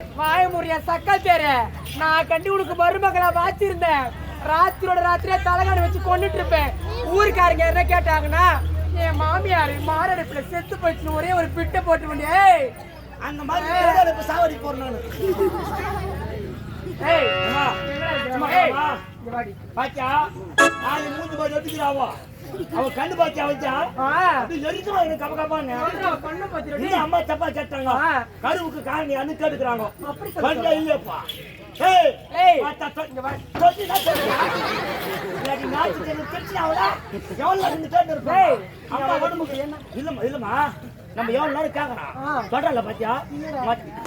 வாய முறிய சக்கல் தேரு. நான் கண்டி உனக்கு மருமகளா வாச்சிருந்தேன். ராத்திரியோட ராத்திரியா தலைகாணி வச்சு கொண்டுட்டு இருப்பேன் ஊருக்காரங்க என்ன கேட்டாங்கன்னா என் மாமியார் மாரடைப்புல செத்து போயிடுச்சு ஒரே ஒரு பிட்டை போட்டு முடியும் ஏய் அந்த மாதிரி சாவடி போறேன் நானு. ஏய் பாத்தியா? நாலு மூஞ்சி எடுத்துக்கிறாவோ அவ கண்ணு பாத்தியா வச்சா? எரிச்சுமா எனக்கு பாத்துருடி. இந்த அம்மா தப்பா கேட்டாங்க. கருவுக்கு காரணி அனுக்கு எடுக்கிறாங்க அப்படி சொல்ல வந்தா இல்லப்பா ஏய் ஏய், பார்த்தா சொ- நேரம் உடம்புக்கு என்ன? இல்லம்மா, இல்லம்மா. நம்ம எவ்வளவு நேரம் கேக்குறோம்? ஆ. பாத்தியா?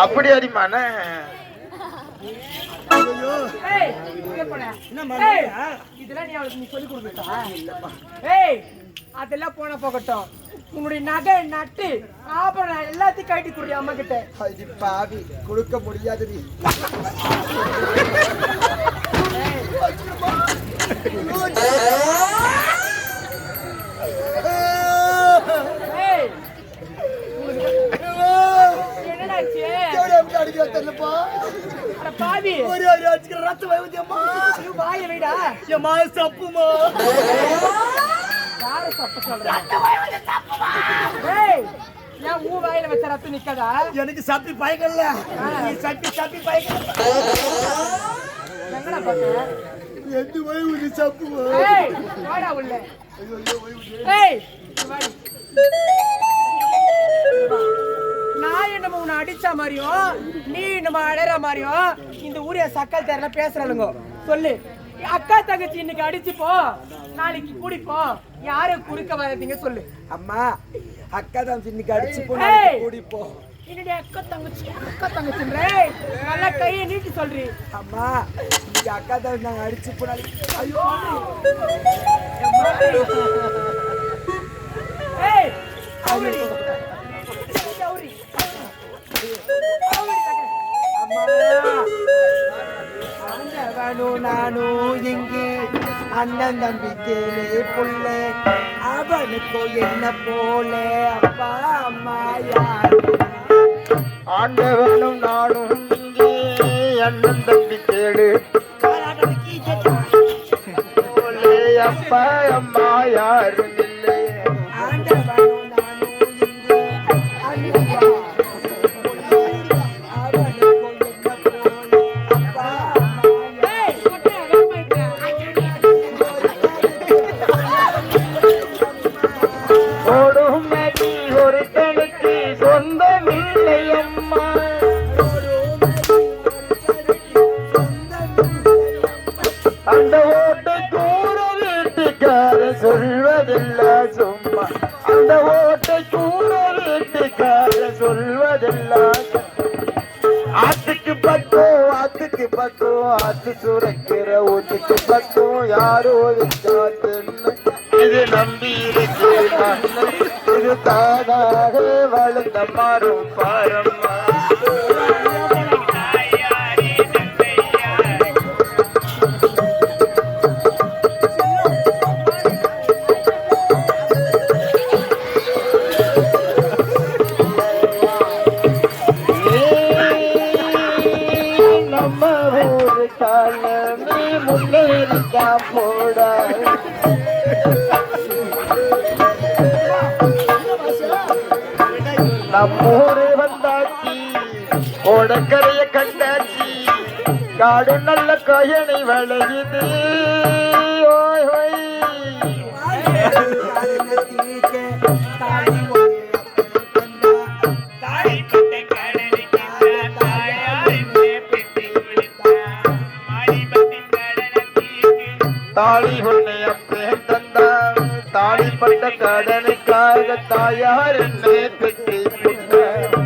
அப்படி அடிமான இதெல்லாம் நீ அவளுக்கு நீ சொல்லிக் கொடுக்கட்டா? ஏய், அதெல்லாம் போன போகட்டும். உன்னுடைய நகை நட்டு ஆபரணம் எல்லாத்தையும் கட்டி குடி அம்மா கிட்ட அது பாவி கொடுக்க முடியாதுடி ஏய், என்னடாச்சு அடிக்க தெரியலப்பா அட பாவி ஒரு ஒரு நீ வாய வைடா ஏம்மா, சப்புமா. யார தப்பு சொல்ற? ஏய் ஏன் ஊ வாயில வச்ச ரத்தம் நிக்காதா? எனக்கு சப்பி பயக்கல நீ சப்பி சப்பி பயக்கல எங்கடா ஒரு சப்புமா? ஏய் வாடா உள்ள. ஏய் வாடி. என்னமோ உன்னை அடிச்ச மாதிரியும் நீ நம்ம அடைற மாதிரியும் இந்த ஊரிய சக்கல் தெரியல பேசுறாளுங்க. சொல்லு. அக்கா தங்கச்சி இன்னைக்கு அடிச்சுப்போ நாளைக்கு குடிப்போம் யாரு குடிக்க வராதீங்க சொல்லு. அம்மா அக்கா தான் இன்னைக்கு அடிச்சு ஏய். போய் கூடிப்போம் என்னுடைய அக்கா தங்கச்சி அக்கா தங்கச்சின்றே? நல்லா கையை நீட்டி சொல்றி. அம்மா இன்னைக்கு அக்கா தான் நாங்க அடிச்சு போனாலும் ஐயோ ஏய் அவுரி அண்ணவனும் நானும் இங்கு அண்ணன் தம்பி தேனே புள்ள. அவனுக்கோ என்ன போல? அப்பா அம்மா யாரு? ஆண்டவனும் நானும் இங்கே. அண்ணன் தம்பி போலே அப்பா சொல்வதில்ல சும்மா. அந்த ஓட்டை கூற வீட்டுக்கார சொல்வதில்ல. ஆத்துக்கு பக்கம் ஆத்துக்கு பக்கம் ஆத்து சுரக்கிற ஊத்துக்கு பக்கம் யாரோ விச்சாத்துன்னு இது நம்பி இருக்கு இது தானாக வளர்ந்த மாறும் பாரம்மா. நம்ம ஊரு காலமே முன்னேறிக்கா போடா நம்மூரு வந்தாச்சி ஓடக்கரைய கண்டாச்சி. காடு நல்ல கயனை விளையுது. ஓய் ஓய். தாலி உன்னை அப்பேன் தந்தான் தாலி பட்ட கடனுக்காக தாயார் என்னை பெற்றி புட்டார்.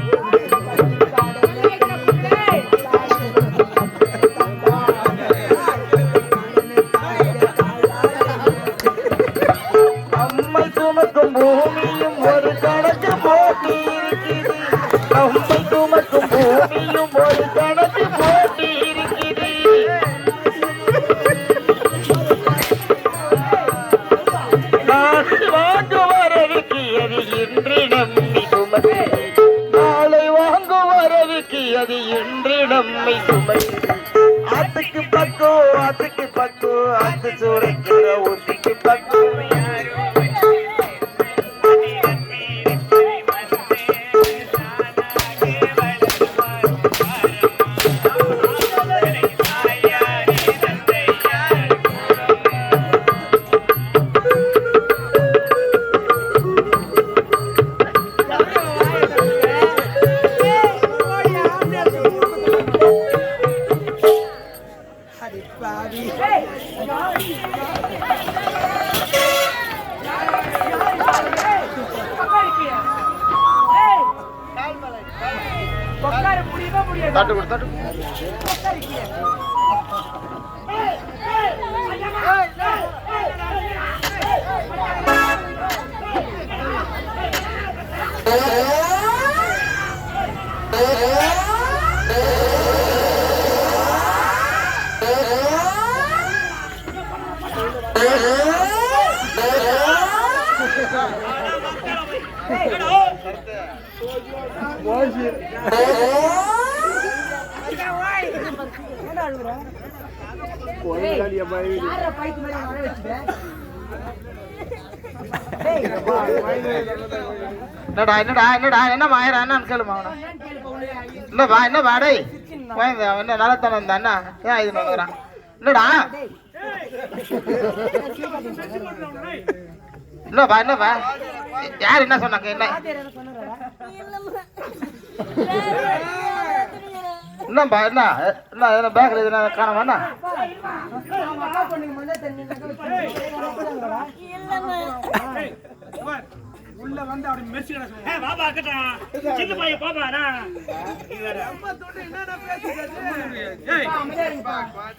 அம்மை சுமக்கும் பூமியும் ஒரு கணக்கு போட்டி இருக்குது அம்மை சுமக்கும் பூமியும் ஒரு கணக்கு போட்டி ಕೊಡುತ್ತಿರವು முடியாது தட்டு கொடு தட்டு உட்காரு கீழே. ஏய், ஏய், ஏய், ஏய், என்னடா என்னடா என்னடா என்ன மாயிரா என்னன்னு கேளுமா. என்னப்பா என்னப்பா அவன் என்ன நல்லத்தானே இருந்தா என்ன ஏன் இது வந்துக்கிறான் என்னடா? என்னப்பா என்னப்பா யார் என்ன சொன்னாங்க என்ன? என்னப்பா என்ன என்ன என்ன பேக்கில் எதுனா காணமா என்ன? உள்ள வந்து அப்படி மெர்சி கிடக்கு ஏய், பாப்பா இருக்கட்டும். சின்ன பையன் நான். நீ வேற. என்னென்ன பேசுறது இருங்கப்பா.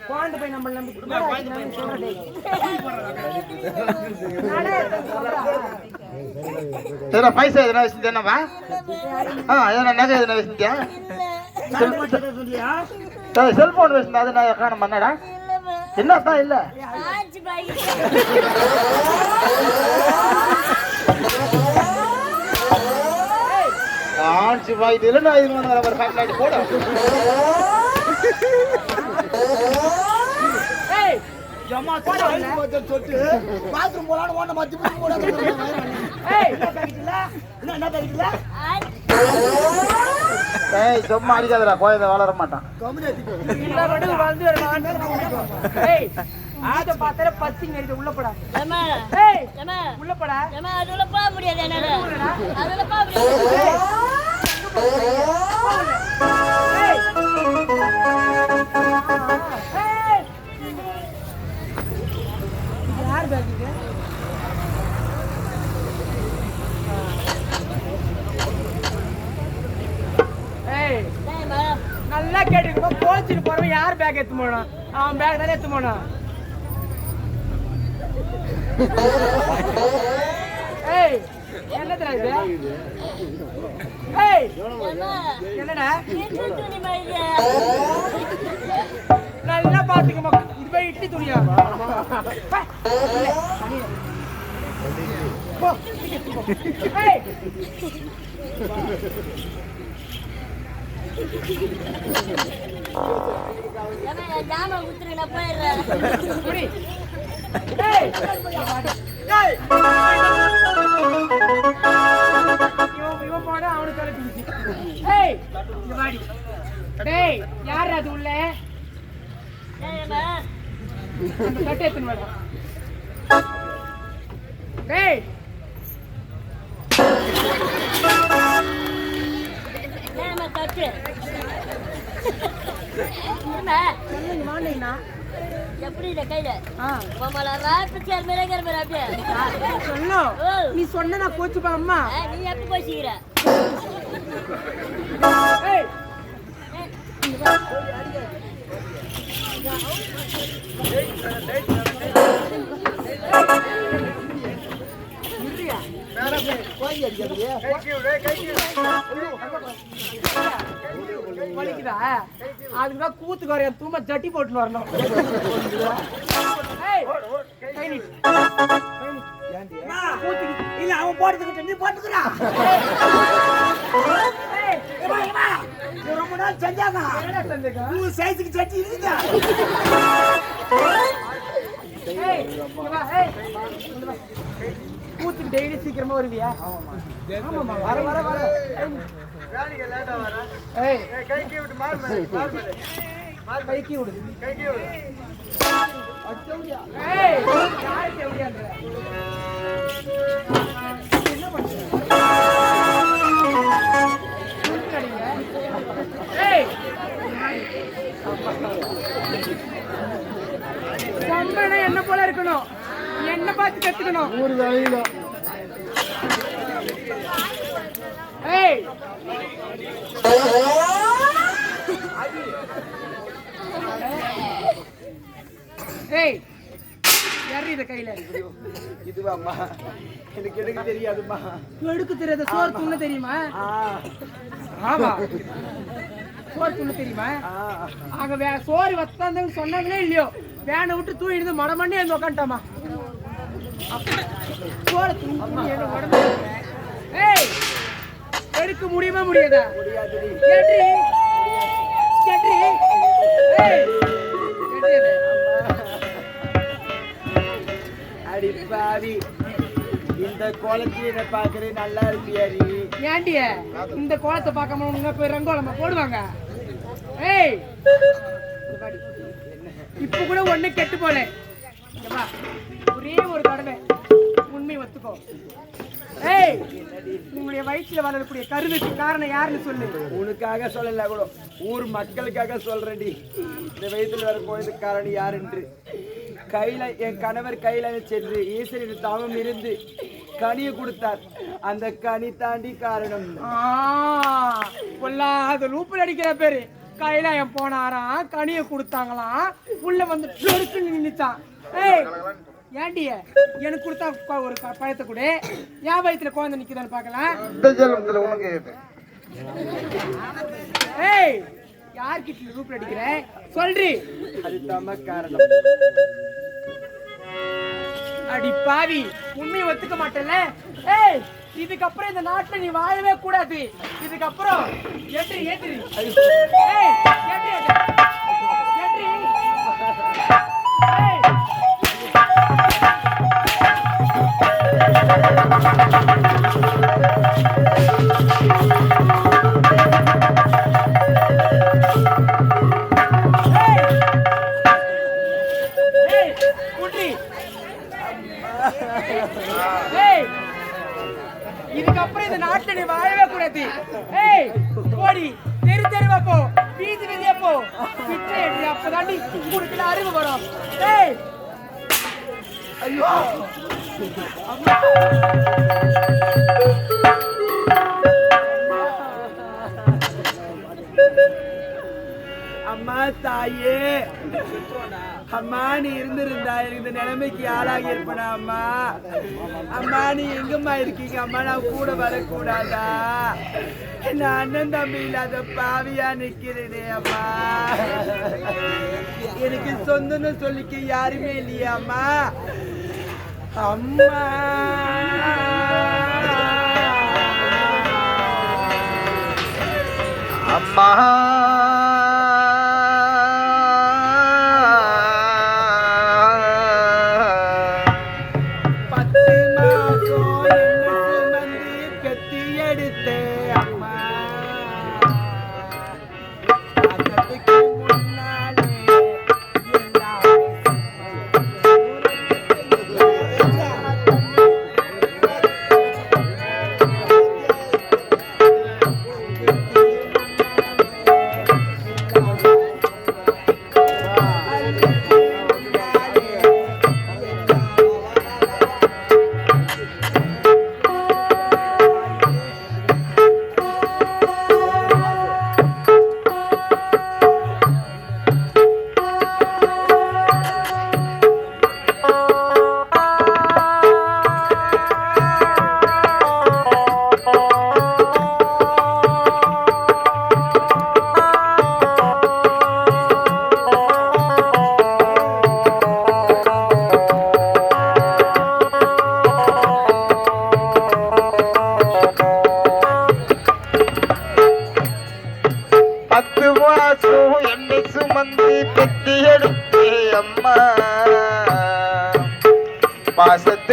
குழந்தை போய் நம்மள நம்பி என்னடா இது நான் சொல்றேன். எதுனா பைசா எதுனா வச்சுட்டு என்னப்பா ஆ எதுனா நகை எதுனா சொல்லியா? செல்போன் வச்சுருந்தா அது நான் காண பண்ணடா என்னப்பா இல்லை? ஆச்சு பாயிட்டு இல்லை நான் இது போட ஏய், ஜம்மா போடா உள்ள. சொட்டு. பாத்ரூம் போலான்னு ஓட்ட மத்தி போட. ஏய், என்ன பேக்கிட்டுல? என்ன என்ன தெரியுதுல? ஏய் சும்மா அடிக்காதடா குழந்தை வளர மாட்டான். ஏய், ஆத பார்த்தாலே பத்திங்க இருக்கு, உள்ள போடா. ஏய், உள்ள போடா. அதுல போக முடியாது என்னால. அதுல போக முடியாது. பேக்? ஏய் நல்லா கேட்டுக்கோ கோச்சிட்டு போறவன் யார் பேக் எடுத்து போனான் அவன் பேக் தானே எடுத்து போனான் ஏய் என்னதுடா இது? ஏய் என்னடா? நல்லா பாத்துக்கமா இது போய் இட்லி துணியா? அவனுக்கு டேய் யார் அது உள்ள? எப்படி இந்த கையில ஆ உம்மள ராப்பு சேர் அப்படியே ஓ. நீ சொன்ன நான் கோச்சுப்பா அம்மா நீ எப்படி கோச்சிக்கிற ஏய் வலிக்குதா அதுக்குதான் கூத்து குறைய தூம ஜட்டி போட்டு வரணும் இல்ல அவன் போட்டுக்கிட்டு நீ போட்டுக்கிறா ரொம்ப நாள் செஞ்சாங்க? உன் சைஸுக்கு சட்டி வா. கூத்துக்கு டெய்லி சீக்கிரமா வருவியா? ஆமாம்மா வர வர வர. ஏய். கைக்கு விடு. ஏய் யாரு செவடியான்ற கத்துக்கணும் ஊர் வேலையில. ஏய். ஏய். யாரு இத கையில? இதுவாம்மா. எனக்கு எடுக்க தெரியாதும்மா. எடுக்க தெரியாத சோறு துண்ண தெரியுமா? ஆமா. சோறு துண்ண தெரியுமா? அங்க சோறு வத்தாந்தவங்க சொன்னாங்களே இல்லையோ? வேனை விட்டு தூக்கிட்டு மடமண்ணே வந்து உக்காண்டாமா சோறு துண்ணி என்ன உடம்பு ஏய் எடுக்க முடியுமா முடியாதா? முடியாதுடி கேட்ரி கேட்ரி ஏய் கேட்ரி அது. அடி பாவி. இந்த கோலத்துல என்ன பாக்குறேன் நல்லா இருப்பியாடி ஏண்டிய? இந்த கோலத்தை பார்க்காம உங்க போய் ரங்கோலமா போடுவாங்க? ஏய். இப்ப கூட ஒண்ணு கெட்டு போல. ஒரே ஒரு தடவை உண்மை ஒத்துக்கோ. ஏய் உங்களுடைய வயிற்றுல வளரக்கூடிய கருவுக்கு காரணம் யாருன்னு சொல்லு. உனக்காக சொல்லல கூட ஊர் மக்களுக்காக சொல்றேன்டி இந்த வயதுல வர கோயிலுக்கு காரணம் யார் என்று கையில என் கணவர் கையில சென்று ஈஸ்வரின் தாமம் இருந்து கனியை கொடுத்தார். அந்த கனி தாண்டி காரணம். ஆ, பொல்லாத லூப்பில் அடிக்கிற பேரு. கைலாயம் போனாராம் கனியை கொடுத்தாங்களாம் உள்ள வந்து டொருக்குன்னு ஏண்டிய எனக்கு கொடுத்தா ஒரு ப- பழத்தை கொடு. என் வயித்துல குழந்தை உனக்கு இது. ஏய் யார்கிட்ட லூப்பில் அடிக்கிற? சொல்றி. அது தம காரணம் அடி பாவி உண்மையை ஒத்துக்க மாட்டேல்ல? ஏய் இதுக்கப்புறம் இந்த நாட்டுல நீ வாழவே கூடாது. இதுக்கப்புறம் ஏற்றி ஏற்றி ஏய் ஏற்றி ஏற்றி ஏய் இதுக்கப்புறம் இந்த நாட்டுல நீ வாழவே கூடாது. ஏய் போடி. தெரு தெருவா போ. வீதி வீதியா போ. உனக்கு அறிவு வரும்? ஏய் அம்மா தாயே. அம்மா நீ இருந்திருந்தா இந்த நிலைமைக்கு ஆளாகி இருப்பனா அம்மா? அம்மா நீ எங்கம்மா இருக்கீங்க? அம்மா நான் கூட வரக்கூடாதா? என்ன அண்ணன் தம்பி இல்லாத பாவியா நிக்கிறேனே அம்மா? எனக்கு சொந்தன்னு சொல்லிக்க யாருமே இல்லையா அம்மா. அம்மா அம்மா பத்து பாசத்துக்கு முன்னாலே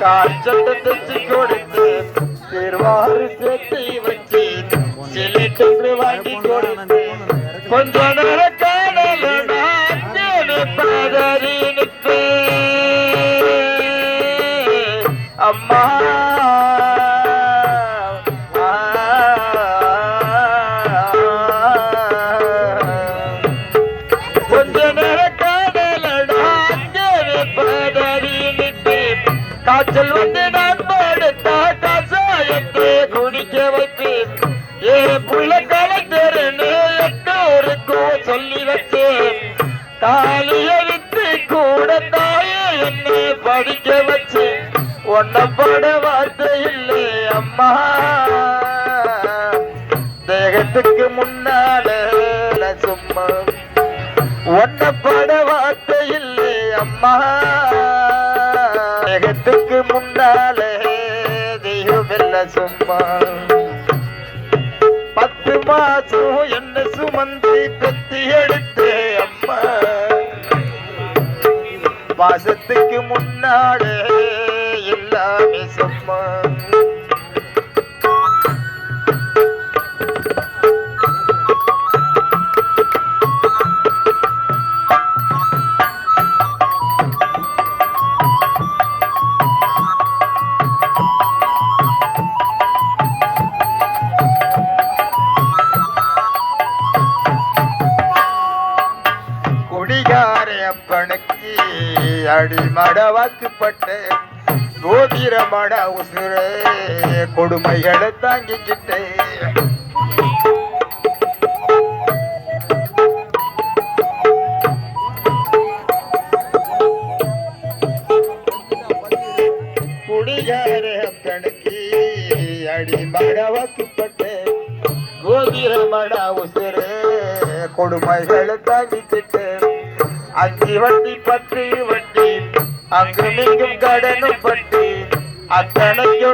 காய்ச்சத்தை தைச்சு கொடுத்து திருவாறு சேர்த்து வச்சு சிலிட்டு வாங்கி கொடுத்து கொஞ்ச நேரம் காணல அம்மா சொல்லி வச்சேன் தாலிய விட்டு கூட தாயே என்னை படிக்க வச்சு உன்னை பட வார்த்தை இல்லை அம்மா. தேகத்துக்கு முன்னால சும்மா ஒன்ன பட வார்த்தை இல்லை அம்மா. தேகத்துக்கு முன்னால தெய்வம் இல்லை சும்மா. பத்து மாசம் மாசத்துக்கு முன்னாலே குடிகார அப்பனுக்கு அடிமட வாக்குப்பட்ட கோதிரமட உசுரே கொடுமைகளை தாங்கிக்கிட்டு அஞ்சு வண்டி பத்து வண்டி கடனும் பட்டு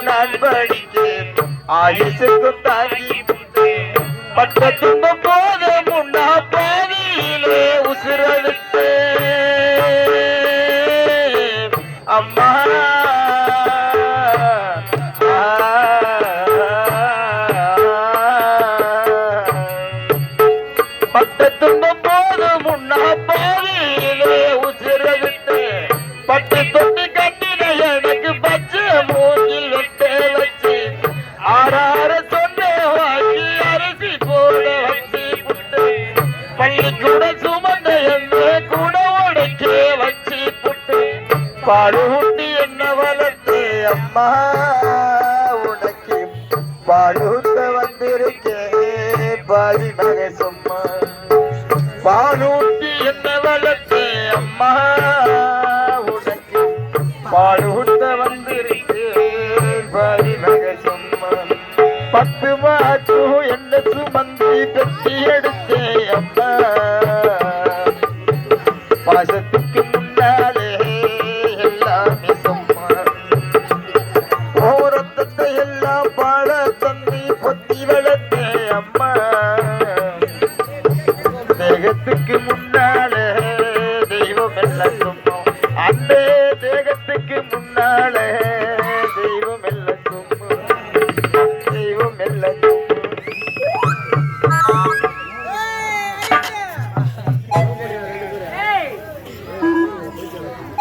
நான் படித்தேன். ஆயுசுக்கும் தாங்கி பட்ட துன்பம் போத முன்னா பாதியிலே துன்பம் போது முன்னா பாதியிலே உசிரவிட்டு பட்டு தொட்டு கட்டின எனக்கு பச்சை மூங்கில் வெட்ட வச்சு. ஆறார சொன்ன வாங்கி அரிசி போட வச்சு புட்டு. பள்ளிக்கூட சுமந்த என்ன கூட உடைக்க வச்சு புட்டு. பாடு ஊட்டி என்ன வளர்த்து அம்மா. பத்து மாசம் என்ன சும